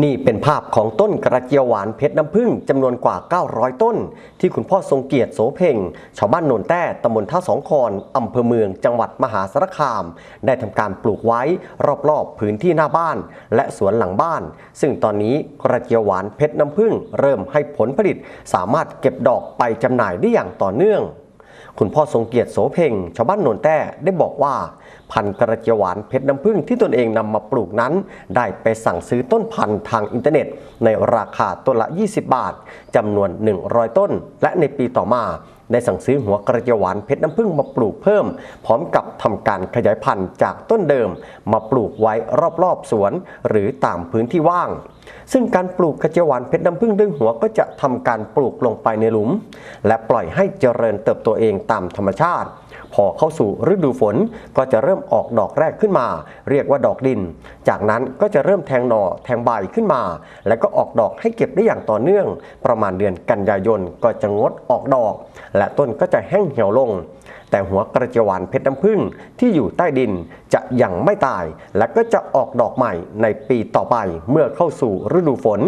นี่เป็นภาพของต้นกระเจียวหวานเพชรน้ำผึ้งจำนวนกว่า 900 ต้น ที่คุณพ่อทรงเกียรติโสเพ่งชาวบ้านโนนแต้ตำบลท่าสองคอนอำเภอเมืองจังหวัดมหาสารคาม ได้ทำการปลูกไว้รอบๆ พื้นที่หน้าบ้าน และสวนหลังบ้าน ซึ่งตอนนี้กระเจียวหวานเพชรน้ำผึ้งเริ่มให้ผลผลิต สามารถเก็บดอกไปจำหน่ายได้อย่างต่อเนื่อง คุณพ่อทรงเกียรติโสเพ่งชาวบ้านโนนแต้ได้บอกว่า พันธุ์กระเจียวหวานเพชรน้ำผึ้งที่ตนเองนำมาปลูกนั้น ได้ไปสั่งซื้อต้นพันธุ์ทางอินเทอร์เน็ต ในราคาต้นละ 20 บาทจำนวน 100 ต้น และในปีต่อมา ได้สั่งซื้อหัวกระเจียวหวานเพชรน้ำผึ้งมาปลูกเพิ่ม พร้อมกับทำการขยายพันธุ์จากต้นเดิม มาปลูกไว้รอบๆสวน หรือตามพื้นที่ว่าง ซึ่งการปลูกกระเจียวหวานเพชรน้ำผึ้งดึงหัวก็จะทำการปลูกลงไปในหลุม และปล่อยให้เจริญเติบโตเองตามธรรมชาติ พอเข้าสู่ฤดูฝนก็จะเริ่มออกดอกแรกขึ้นมา เรียกว่าดอกดิน จากนั้นก็จะเริ่มแทงหน่อแทงใบขึ้นมา และก็ออกดอกให้เก็บได้อย่างต่อเนื่อง ประมาณเดือนกันยายนก็จะงดออกดอก และต้นก็จะแห้งเหี่ยวลง แต่หัวกระเจียวหวานเพชรน้ำผึ้งที่อยู่ใต้ดินจะยังไม่ตาย และก็จะออกดอกใหม่ในปีต่อไปเมื่อเข้าสู่ฤดูฝน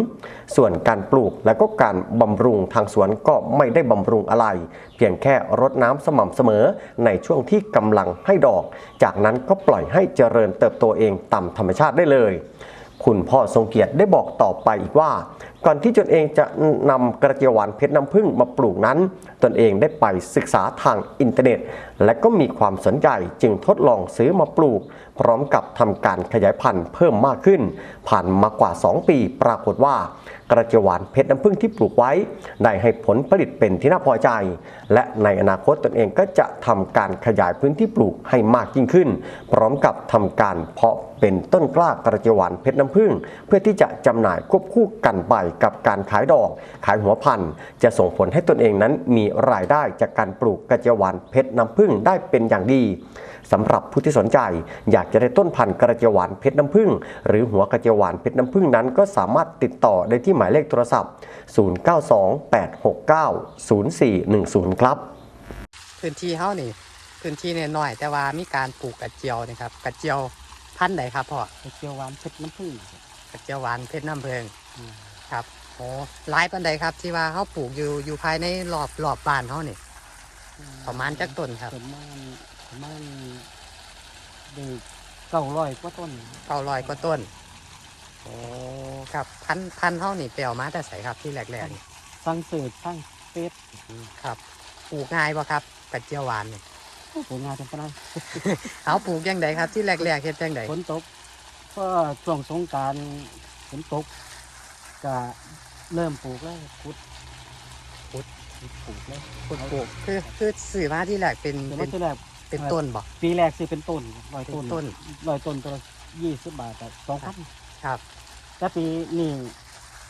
ส่วนการปลูกและก็การบำรุงทางสวนก็ไม่ได้บำรุงอะไร เพียงแค่รดน้ำสม่ำเสมอในช่วงที่กำลังให้ดอก จากนั้นก็ปล่อยให้เจริญเติบโตเองตามธรรมชาติได้เลย คุณพ่อทรงเกียรติได้บอกต่อไปอีกว่า ก่อนที่ตนเองจะนำกระเจียวหวานเพชรน้ำผึ้งมาปลูกนั้น ตนเองได้ไปศึกษาทางอินเทอร์เน็ต และก็มีความสนใจจึงทดลองซื้อมาปลูก พร้อมกับทำการขยายพันธุ์เพิ่มมากขึ้น ผ่านมากว่า 2 ปีปรากฏว่า กระเจียวหวานเพชรน้ำผึ้งที่ปลูกไว้ ได้ให้ผลผลิตเป็นที่น่าพอใจ และในอนาคตตนเองก็จะทำการขยายพื้นที่ปลูกให้มากยิ่งขึ้น พร้อมกับทำการเพาะเป็นต้นกล้ากระเจียวหวานเพชรน้ำผึ้งเพื่อที่จะจำหน่ายควบคู่กันไปกับการขายดอก ขายหัวพันธุ์ จะส่งผลให้ตนเองนั้นมีรายได้จากการปลูกกระเจียวหวานเพชรน้ำผึ้งได้เป็นอย่างดี สำหรับผู้ที่สนใจ อยากจะได้ต้นพันธุ์กระเจียวหวานเพชรน้ำผึ้งหรือหัวกระเจียวหวานเพชรน้ำผึ้งนั้นก็สามารถติดต่อได้ที่หมายเลขโทรศัพท์ 0928690410 ครับ พื้นที่เฮานี่ พื้นที่เนี่ยน้อยๆแต่ว่ามีการปลูกกระเจียวนะครับกระเจียวพันธุ์ใดครับพ่อกระเจียวหวานเพชรน้ำผึ้งกระเจียวหวานเพชรน้ำเพิงอืมครับโอ้หลายปันใดครับที่ว่าเขาปลูกอยู่อยู่ภายในรอบรอบบ้านเขานี่ประมาณจักต้นครับประมาณ ประมาณเด็กเก้าร้อยกว่าต้นเก้าร้อยกว่าต้น โอ้ครับพันธุ์พันธุ์เขานี่เปลวมาแต่ใสครับที่แรกๆนี่สร้างเสิร์ชสร้างเฟซครับปลูกง่ายป่ะครับกระเจียวหวานนี่ ผลงานจังปะนั้นเขาปลูกยังไงครับที่แรกๆเฮ็ดยังไงฝนตกก็ช่วงสงกรารฝนตกก็เริ่มปลูกแล้วขุดขุดขุดปลูกแล้วปลูกปลูกคือคือสื่อมาที่แรกเป็นแต่เป็ว่านที่แรก เป็นต้นบ่ปีแรกซื้อเป็นต้นร้อยเป็นต้นต้นร้อยต้นตัวยี่สิบบาทแต่สองพันครับแต่ปีนี้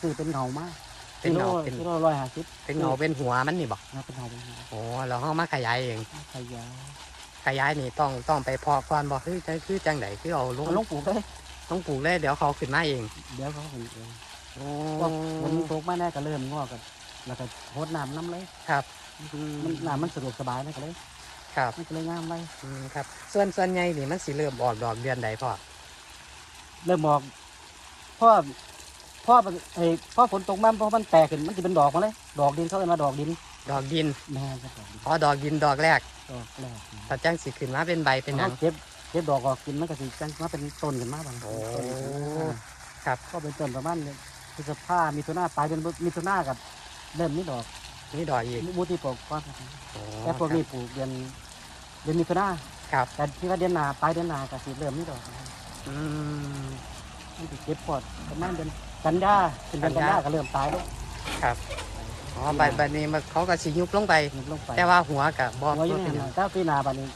ซื้อเป็นเหงามากเป็นเหงากิเป็นโลร้อยห้าสิบเป็นเงาเป็นหัวมันนี่บ่นะเป็นเหงาเป็นเหงาโอ้เราเขามาขยายเองขยายขยายนี่ต้องต้องไปเพอก่อนบ่คือจะคือจังไดคือเอาลงเอาลงปลูกเลยต้องปลูกเลยเดี๋ยวเขาขึ้นมาเอง เดี๋ยวเขาเห็นเองโอ้ก็ฝนตกมาแน่ก็เริ่มงอกกันแล้วก็โหดน้ำน้ำเลยครับมันน้ำมันสะดวกสบายนะก็เลย ครับมันก็เลยงามไว้อืมครับ ส่วนส่วนใหญ่นี่มันสิเริ่มออกดอกเดือนใดพ่อเริ่มบอกพ่อพ่อไอ้พ่อฝนตกมาพอมันแตกขึ้นมันจะเป็นดอกมาเลย ดอกดินเขาเรียกมาดอกดินดอกดินแม่นครับดอกดินพอดอกดินดอกแรกดอกแรกตาจังสิขึ้นมาเป็นใบเป็นหยัง อาเก็บเก็บดอกออกกินมันก็สิจังมาเป็นต้นกันมาบางโอ้ต้นขึ้นมาครับ ก็เป็นต้นประมาณนี้พฤษภามีตัวหน้าปลายเดือนมีตัวหน้ากับเริ่มนี่ดอกนี่ดอกอีกมูที่ปลูกก้อนโอ้แต่พวกนี้ปลูกเดือน เดือนมีตัวหน้าครับแต่ที่ว่าเดือนหนาปลายเดือนหนาก็สิเริ่มนี่ดอกอืมมันสิเก็บพอดประมาณเดือนกันยาเป็นเดือนกักันนยายาก็เริ่มตายแล้วครับอ๋อใบใบนี้มันเขาก็สิยุบลงไปยุบลงไปแต่ว่าหัวกับบอหัวอยังไงนะถ้าปีหนาบัดนี้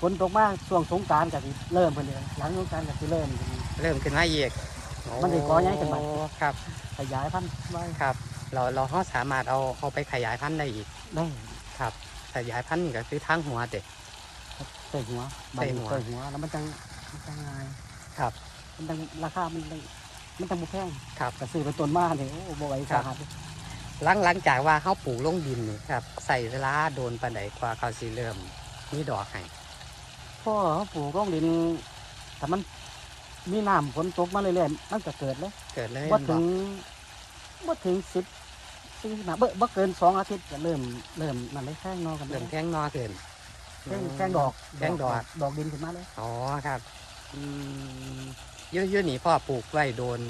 ฝนตกมากช่วงสงกรารก็สิเริ่มเพิ่นเลยหลังสงกรารก็สิเริ่มเริ่มขึ้นมาอีกมันสิก่อใหญ่ขึ้นไปโอ้ครับขยายพันธุ์ไว้ครับ เราเราเขาสามารถเอาเอาไปขยายพันธุ์ได้อีกได้ ครับ ขยายพันธุ์นี่ก็คือทั้งหัวเด็ก ใส่หัวใส่หัว ใส่หัว แล้วมันจังมันจังง่ายครับ มันจังราคา มันจังมันจังบ่แพงครับก็ซื้อเป็นต้นมาเนี่ยโอ้บ่ไหวครัสาบ หัสหลังหลังจากว่าเขาปลูกลงดินนี่ครับใส่เวลาโดนปันไดกว่าเขาสิเริ่มมีดอกให้พ่อเขาปลูกร่องดินแต่มันมีน้ำฝนตกมาเรื่อยๆมันก็เกิดเลยเกิดเลยบ่บถึอกงบ่ถึงสิบ ปีนะบ่บ่เกินสองอาทิตย์ก็เริ่มเริ่มนั่นเลยแท่งนอกันเลเริ่ยมแทงนอขึ้นแท่งแท่งดอกแท่งดอกดอกดินขึ้นมาเลยอ๋อครับอืมอยืดยืดหนีพ่อปลูกไว้โดน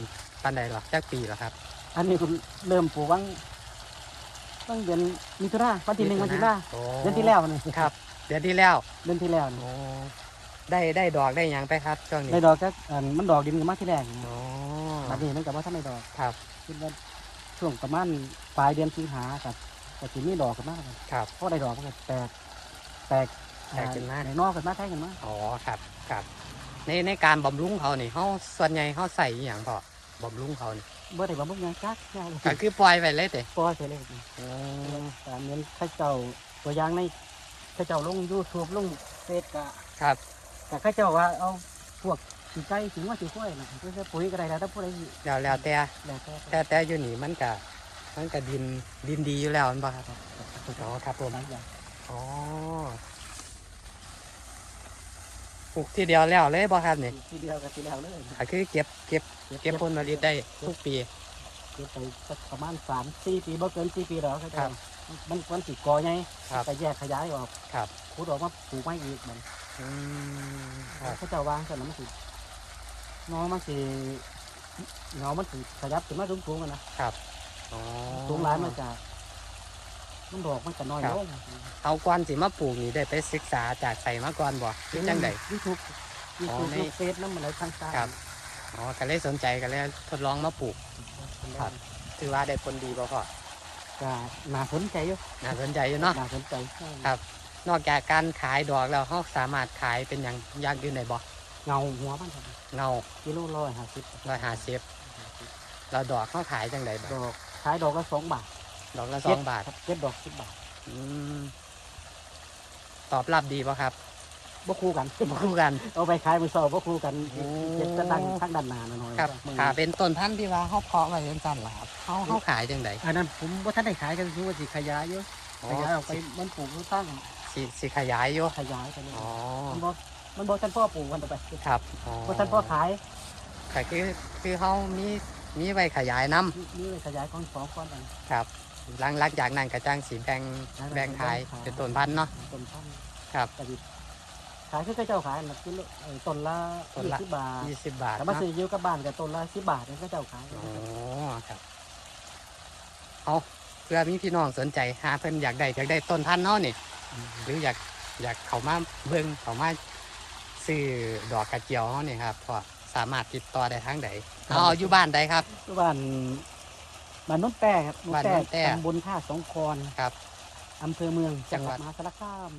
ปันใดหรอจักปีเหรอครับ อันนี้คุณเริ่มปลูกวังตั้งเดือนมิถุนาวันที่หนึ่งวันที่ห้าโอ้เดือนที่แล้วนี่ครับ เดือนที่แล้วเดือนที่แล้วนี่โอ้ได้ได้ดอกได้หยังไปครับช่วงนี้ได้ดอกจักอันมันดอกดินขึ้นมาที่แรกอ๋อบัดนี้มันก็บ่ทันได้ดอกครับคิดว่า ช่วงประมาณปลายเดือนสิงหากับก็สิมีดอกขึ้นมาครับครับพอได้ดอกมันก็แตกแตกแตกขึ้นมา ในนอกขึ้นมาแท่งขึ้นมาอ๋อครับครับ ในในการบำรุงเขานี่เขาส่วนใหญ่เขาใส่อหย่างพอบำรุงเขานี่บ่ได้บ่มึงยังจักแนวเลยก็คือปล่อยไปเลยเตะปล่อยไปเลย ตามนี้ข้าเจ้าตัวอย่างในข้าเจ้าลงยูทูบลงเฟซกะครับแต่ข้าเจ้าว่าเอาพวก สีไก่สีว่าสีข้อยนะเพื่อปุ๋ยก็ได้แล้วถ้าผู้ใดแล้วแล้วแต่แล้วแต่แต่แต่อยู่นี่มันก็มันก็ดินดินดีอยู่แล้วแมันบ่ครับอ๋อครับผมหลายอย่างอ๋อปลูกทีเดียวแล้วเลยบ่ครับนี่ทีเดียวกับทีแล้วเลยก็คือเก็บเก็บเก็บผลผลิตได้ทุกปีเก็บไปสักประมาณสามสี่ปีบ่เกินสี่ปีแล้วข้าครัเจ้าบมันมันสิกอไงครับไปแยกขยายออกครับขุดออกมาปลูกไม้อีกมันอืมครับข้าเจ้าวางกันแล้วมันสิ น้องมันสิเงามันสิขยับขึ้นมาสูงๆกันนะครับอ๋อสูงหลายมันจะมันดอกมันจะน้อยครับลงเอาก่อนสิมาปลูกนี่ได้ไปศึกษาจากใส่มาก่อนบ่หรือจังไดยูทูบยูอ๋อทูบในลูกเฟซน้ำอะไรทางใต้ครับอ๋อก็เลยสนใจก็เลยทดลองมาปลูกครับถือว่าได้ผลดีบ่พ่อก็น่าสนใจอยู่น่าสนใจอยู่เนาะน่าสนใจครับ นอกจากการขายดอกแล้วเขาสามารถขายเป็นอย่างอย่างอื่นได้บ่ เงาหัวมันครับเงากิโลร้อยห้าสิบร้อยห้าสิบแล้วดอกเขาขายจังไดบ่ดอกขายดอกละสองบาท ดอกละสองบาทครับเจ็ดดอกสิบบาทอืมตอบรับดีป่ะครับบ่คู่กันบ่คู่กัน เอาไปขายมือสองบ่คู่กันโอ้เจ็ดจะดังทั้งด้านหน้าหน่อยครับมือถ้าเป็นต้นพันธุ์ที่ว่าเขาเพาะไว้เป็นสั้นล่ะครับเขาเขาขายจังไดอันนั้นผมว่าท่านได้ขายกันคือว่าสิขยายเยอะอ๋อขยายออกไปมันปลูกมันตั้งสิสิขยายอยู่ขยายไปเลยอ๋อ มันบ่มันบ่ท่านพ่อปลูกกันต่อไปครับอ๋อบ่ท่านพ่อขายก็คือคือเขามีมีไว้ขยายน้นี่ขยายของสองก้อนกันำครับหลังหลังจากนั้นก็จ้างสีแบ่งแบ่งขาย เป็นต้นพันธุ์เนาะ ต้นพันธุ์ครับ กระดิบขายคือเขาเจ้าขายนะกิโลเอ่อต้นละต้นละ ยี่สิบบาทยี่สิบบาทแต่มาเนาะซื้ออยูกับบ้านกับต้นละสิบบาทนี่เขาเจ้าขาย อ๋อครับเอาเพื่อมีพี่น้องสนใจหาเพิ่นอยากได้อยากได้ต้นพันธุ์เนาะนี่ หรืออยากอยากเขามาเบิ่งเขามา ซื้อดอกกระเจียวเขาเนี่ยครับพอสามารถติดต่อได้ทางใดเอาเอาอยู่บ้านใดครับ บ้านบ้านโน้นแต้ครับบ้านโน้นแต้ตำบลท่าสองคอนครับอำเภอเมืองจังหวัดมหาสารคาม